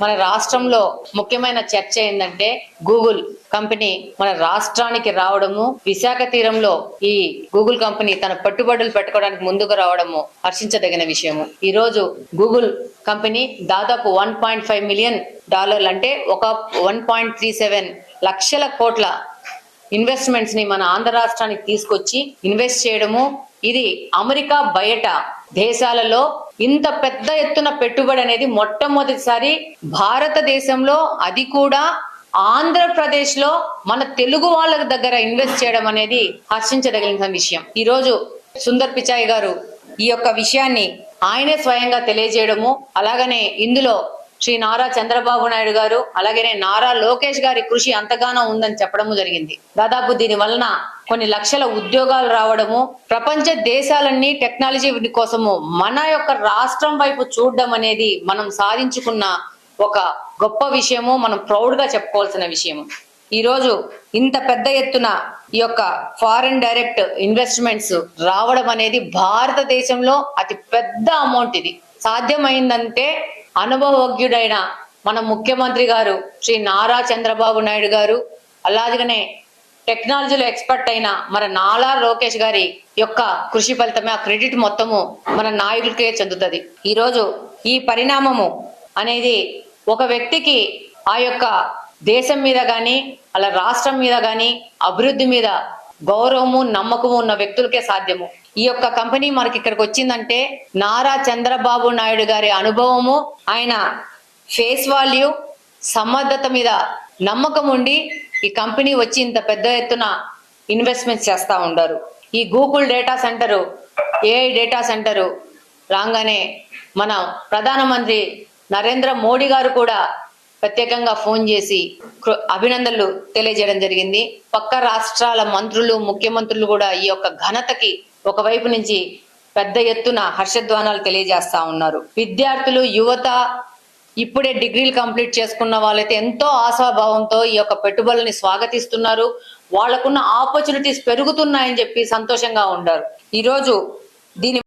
మన రాష్ట్రంలో ముఖ్యమైన చర్చ ఏంటంటే గూగుల్ కంపెనీ మన రాష్ట్రానికి రావడము విశాఖ తీరంలో ఈ గూగుల్ కంపెనీ తన పెట్టుబడులు పెట్టుకోవడానికి ముందుకు రావడము హర్షించదగిన విషయము. ఈ రోజు గూగుల్ కంపెనీ దాదాపు వన్ పాయింట్ ఫైవ్ మిలియన్ డాలర్లు అంటే ఒక వన్ పాయింట్ త్రీ సెవెన్ లక్షల కోట్ల ఇన్వెస్ట్మెంట్స్ని మన ఆంధ్ర రాష్ట్రానికి తీసుకొచ్చి ఇన్వెస్ట్ చేయడము. ఇది అమెరికా బయట దేశాలలో ఇంత పెద్ద ఎత్తున పెట్టుబడి అనేది మొట్టమొదటిసారి భారతదేశంలో అది కూడా ఆంధ్రప్రదేశ్లో మన తెలుగు వాళ్ళ దగ్గర ఇన్వెస్ట్ చేయడం అనేది హర్షించదగిన విషయం. ఈ రోజు సుందర్ పిచాయ్ గారు ఈ యొక్క విషయాన్ని ఆయనే స్వయంగా తెలియజేయడము అలాగనే ఇందులో శ్రీ నారా చంద్రబాబు నాయుడు గారు అలాగనే నారా లోకేష్ గారి కృషి అంతగానో ఉందని చెప్పడము జరిగింది. దాదాపు దీని వలన కొన్ని లక్షల ఉద్యోగాలు రావడము ప్రపంచ దేశాలన్నీ టెక్నాలజీ కోసము మన యొక్క రాష్ట్రం వైపు చూడడం అనేది మనం సాధించుకున్న ఒక గొప్ప విషయము మనం ప్రౌడ్గా చెప్పుకోవాల్సిన విషయము. ఈరోజు ఇంత పెద్ద ఎత్తున ఈ యొక్క ఫారిన్ డైరెక్ట్ ఇన్వెస్ట్మెంట్స్ రావడం అనేది భారతదేశంలో అతి పెద్ద అమౌంట్ ఇది. సాధ్యమైందంటే అనుభవజ్ఞుడైన మన ముఖ్యమంత్రి గారు శ్రీ నారా చంద్రబాబు నాయుడు గారు అలాగనే టెక్నాలజీలో ఎక్స్పర్ట్ అయిన మన నాలా లోకేష్ గారి యొక్క కృషి ఫలితమే ఆ క్రెడిట్ మొత్తము మన నాయకులకే చెందుతుంది. ఈరోజు ఈ పరిణామము అనేది ఒక వ్యక్తికి ఆ యొక్క దేశం మీద కానీ అలా రాష్ట్రం మీద కానీ అభివృద్ధి మీద గౌరవము నమ్మకము ఉన్న వ్యక్తులకే సాధ్యము. ఈ యొక్క కంపెనీ మనకి ఇక్కడికి వచ్చిందంటే నారా చంద్రబాబు నాయుడు గారి అనుభవము ఆయన ఫేస్ వాల్యూ సమర్థత మీద నమ్మకం ఉండి ఈ కంపెనీ వచ్చి ఇంత పెద్ద ఎత్తున ఇన్వెస్ట్మెంట్స్ చేస్తా ఉండరు. ఈ Google data centre AI data centre రాగానే మన ప్రధానమంత్రి నరేంద్ర మోడీ గారు కూడా ప్రత్యేకంగా ఫోన్ చేసి కృ- అభినందనలు తెలియజేయడం జరిగింది. పక్క రాష్ట్రాల మంత్రులు ముఖ్యమంత్రులు కూడా ఈ యొక్క ఘనతకి ఒకవైపు నుంచి పెద్ద ఎత్తున హర్షధ్వానాలు తెలియజేస్తా ఉన్నారు. విద్యార్థులు యువత ఇప్పుడే డిగ్రీలు కంప్లీట్ చేసుకున్న వాళ్ళైతే ఎంతో ఆశాభావంతో ఈ యొక్క పెట్టుబడుల్ని స్వాగతిస్తున్నారు. వాళ్ళకున్న ఆపర్చునిటీస్ పెరుగుతున్నాయని చెప్పి సంతోషంగా ఉన్నారు. ఈరోజు దీని